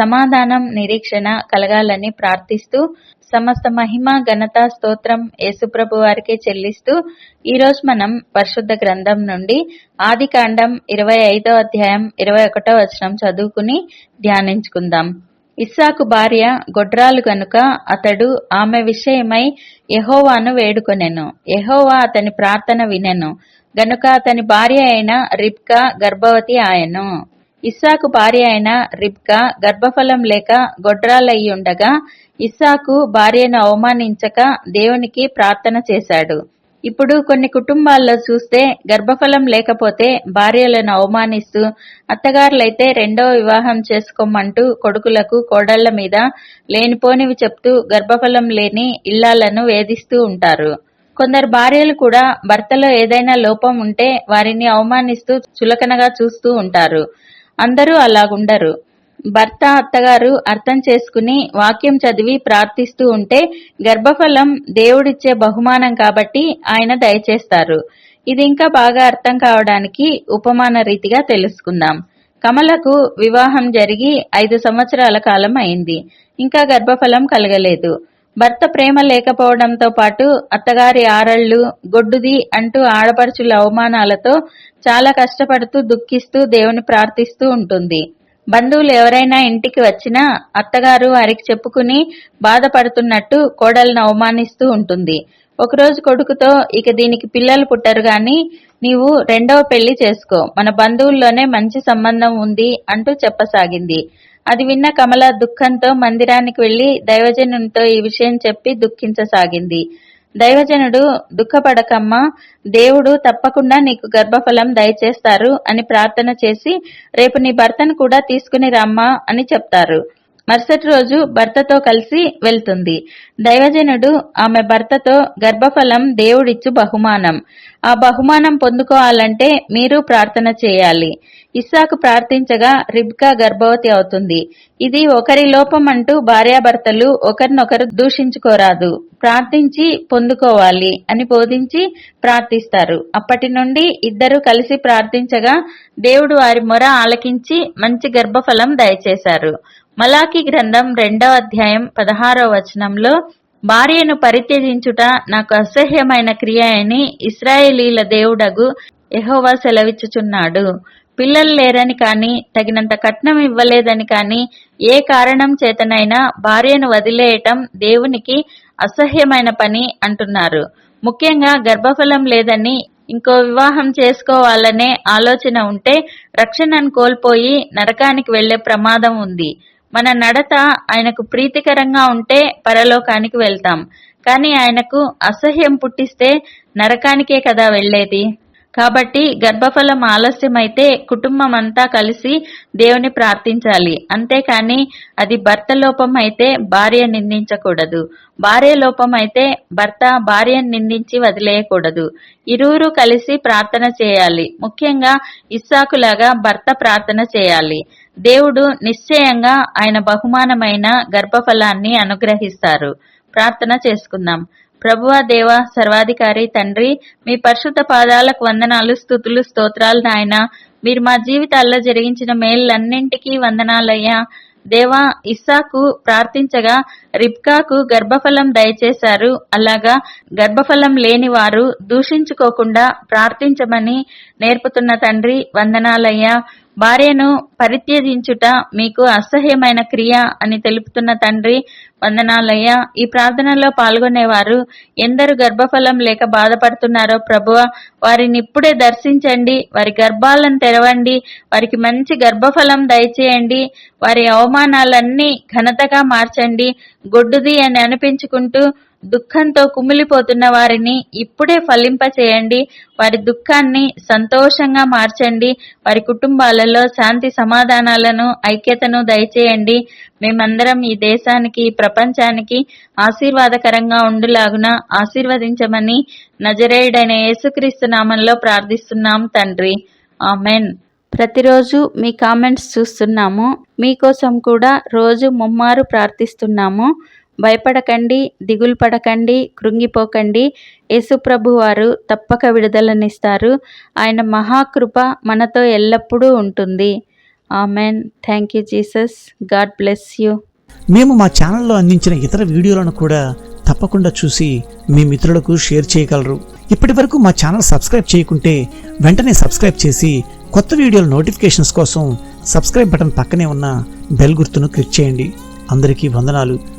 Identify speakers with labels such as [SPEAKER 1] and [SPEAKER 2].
[SPEAKER 1] సమాధానం నిరీక్షణ కలగాలని ప్రార్థిస్తూ సమస్త మహిమ ఘనత స్తోత్రం యేసుప్రభు వారికే చెల్లిస్తూ ఈరోజు మనం పరిశుద్ధ గ్రంథం నుండి ఆది కాండం ఇరవై ఐదో అధ్యాయం ఇరవై ఒకటో వచనం చదువుకుని ధ్యానించుకుందాం. ఇస్సాకు భార్య గొడ్రాలు గనుక అతడు ఆమె విషయమై యహోవాను వేడుకొనెను. యహోవా అతని ప్రార్థన వినెను. గనుక అతని భార్య అయిన రిబ్కా గర్భవతి ఆయను. ఇస్సాకు భార్య అయిన రిబ్కా గర్భఫలం లేక గొడ్రాలయ్యుండగా ఇస్సాకు భార్యను అవమానించక దేవునికి ప్రార్థన చేశాడు. ఇప్పుడు కొన్ని కుటుంబాల్లో చూస్తే గర్భఫలం లేకపోతే భార్యలను అవమానిస్తూ అత్తగారులైతే రెండో వివాహం చేసుకోమంటూ కొడుకులకు కోడళ్ళ మీద లేనిపోనివి చెప్తూ గర్భఫలం లేని ఇళ్ళాలను వేధిస్తూ ఉంటారు. కొందరు భార్యలు కూడా భర్తలో ఏదైనా లోపం ఉంటే వారిని అవమానిస్తూ చులకనగా చూస్తూ ఉంటారు. అందరూ అలాగుండరు. భర్త అత్తగారు అర్థం చేసుకుని వాక్యం చదివి ప్రార్థిస్తూ ఉంటే గర్భఫలం దేవుడిచ్చే బహుమానం కాబట్టి ఆయన దయచేస్తారు. ఇది ఇంకా బాగా అర్థం కావడానికి ఉపమాన రీతిగా తెలుసుకుందాం. కమలకు వివాహం జరిగి ఐదు సంవత్సరాల కాలం అయింది. ఇంకా గర్భఫలం కలగలేదు. భర్త ప్రేమ లేకపోవడంతో పాటు అత్తగారి ఆరళ్ళు గొడ్డుది అంటూ ఆడపడుచుల అవమానాలతో చాలా కష్టపడుతూ దుఃఖిస్తూ దేవుని ప్రార్థిస్తూ ఉంటుంది. బంధువులు ఎవరైనా ఇంటికి వచ్చినా అత్తగారు వారికి చెప్పుకుని బాధపడుతున్నట్టు కోడలను అవమానిస్తూ ఉంటుంది. ఒకరోజు కొడుకుతో ఇక దీనికి పిల్లలు పుట్టరు గాని నీవు రెండవ పెళ్ళి చేసుకో. మన బంధువుల్లోనే మంచి సంబంధం ఉంది అంటూ చెప్పసాగింది. అది విన్న కమల దుఃఖంతో మందిరానికి వెళ్ళి దైవజనునితో ఈ విషయం చెప్పి దుఃఖించసాగింది. దైవజనుడు దుఃఖపడకమ్మా దేవుడు తప్పకుండా నీకు గర్భఫలం దయచేస్తారు అని ప్రార్థన చేసి రేపు నీ భర్తను కూడా తీసుకుని రమ్మా అని చెప్తారు. మరుసటి రోజు భర్తతో కలిసి వెళ్తుంది. దైవజనుడు ఆమె భర్తతో గర్భఫలం దేవుడిచ్చు బహుమానం. ఆ బహుమానం పొందుకోవాలంటే మీరు ప్రార్థన చేయాలి. ఇస్సాకు ప్రార్థించగా రిబ్కా గర్భవతి అవుతుంది. ఇది ఒకరి లోపం అంటూ భార్యాభర్తలు ఒకరినొకరు దూషించుకోరాదు. ప్రార్థించి పొందుకోవాలి అని బోధించి ప్రార్థిస్తారు. అప్పటి నుండి ఇద్దరు కలిసి ప్రార్థించగా దేవుడు వారి మొర ఆలకించి మంచి గర్భఫలం దయచేశారు. మలాకి గ్రంథం రెండవ అధ్యాయం పదహారో వచనంలో భార్యను పరిత్యజించుట నాకు అసహ్యమైన క్రియ అని ఇస్రాయేలీల దేవుడగు ఎహోవా సెలవిచ్చుచున్నాడు. పిల్లలు లేరని కాని తగినంత కట్నం ఇవ్వలేదని కాని ఏ కారణం చేతనైనా భార్యను వదిలేయటం దేవునికి అసహ్యమైన పని అంటున్నారు. ముఖ్యంగా గర్భఫలం లేదని ఇంకో వివాహం చేసుకోవాలనే ఆలోచన ఉంటే రక్షణను కోల్పోయి నరకానికి వెళ్ళే ప్రమాదం ఉంది. మన నడత ఆయనకు ప్రీతికరంగా ఉంటే పరలోకానికి వెళ్తాం. కానీ ఆయనకు అసహ్యం పుట్టిస్తే నరకానికే కదా వెళ్ళేది కాబట్టి గర్భఫలం ఆలస్యమైతే కుటుంబం అంతా కలిసి దేవుని ప్రార్థించాలి. అంతేకాని అది భర్త లోపం అయితే భార్య నిందించకూడదు. భార్య లోపం అయితే భర్త భార్యను నిందించి వదిలేయకూడదు. ఇరువురు కలిసి ప్రార్థన చేయాలి. ముఖ్యంగా ఇస్సాకులాగా భర్త ప్రార్థన చేయాలి. దేవుడు నిశ్చయంగా ఆయన బహుమానమైన గర్భఫలాన్ని అనుగ్రహిస్తారు. ప్రార్థన చేసుకుందాం. ప్రభువా దేవ సర్వాధికారి తండ్రి మీ పరిశుద్ధ పాదాలకు వందనాలు స్థుతులు స్తోత్రాలు నాయన. మీరు మా జీవితాల్లో జరిగించిన మేళ్ళన్నింటికీ వందనాలయ్యా. దేవా ఇస్సాకు ప్రార్థించగా రిబ్కాకు గర్భఫలం దయచేశారు. అలాగా గర్భఫలం లేని వారు దూషించుకోకుండా ప్రార్థించమని నేర్పుతున్న తండ్రి వందనాలయ్యా. భార్యను పరిత్యజించుట మీకు అసహ్యమైన క్రియ అని తెలుపుతున్న తండ్రి వందనాలయ్యా. ఈ ప్రార్థనలో పాల్గొనేవారు ఎందరు గర్భఫలం లేక బాధపడుతున్నారో ప్రభువ వారిని ఇప్పుడే దర్శించండి వారి గర్భాలను తెరవండి వారికి మంచి గర్భఫలం దయచేయండి వారి అవమానాలన్నీ ఘనతగా మార్చండి గొడ్డుది అని అనిపించుకుంటూ దుఃఖంతో కుమిలిపోతున్న వారిని ఇప్పుడే ఫలింప చేయండి వారి దుఃఖాన్ని సంతోషంగా మార్చండి. వారి కుటుంబాలలో శాంతి సమాధానాలను ఐక్యతను దయచేయండి. మేమందరం ఈ దేశానికి ప్రపంచానికి ఆశీర్వాదకరంగా ఉండులాగున ఆశీర్వదించమని నజరేయుడైన యేసుక్రీస్తు నామంలో ప్రార్థిస్తున్నాం తండ్రి. ఆమెన్. ప్రతిరోజు మీ కామెంట్స్ చూస్తున్నాము. మీకోసం కూడా రోజు ముమ్మారు ప్రార్థిస్తున్నాము. భయపడకండి దిగులు పడకండి కృంగిపోకండి. యేసుప్రభు వారు తప్పక విడుదలనిస్తారు. ఆయన మహాకృప మనతో ఎల్లప్పుడూ ఉంటుంది. Amen. Thank you Jesus. God bless you.
[SPEAKER 2] మేము మా ఛానల్లో అందించిన ఇతర వీడియోలను కూడా తప్పకుండా చూసి మీ మిత్రులకు షేర్ చేయగలరు. ఇప్పటి వరకు మా ఛానల్ సబ్స్క్రైబ్ చేయకుంటే వెంటనే సబ్స్క్రైబ్ చేసి కొత్త వీడియోల నోటిఫికేషన్స్ కోసం సబ్స్క్రైబ్ బటన్ పక్కనే ఉన్న బెల్ గుర్తును క్లిక్ చేయండి. అందరికీ వందనాలు.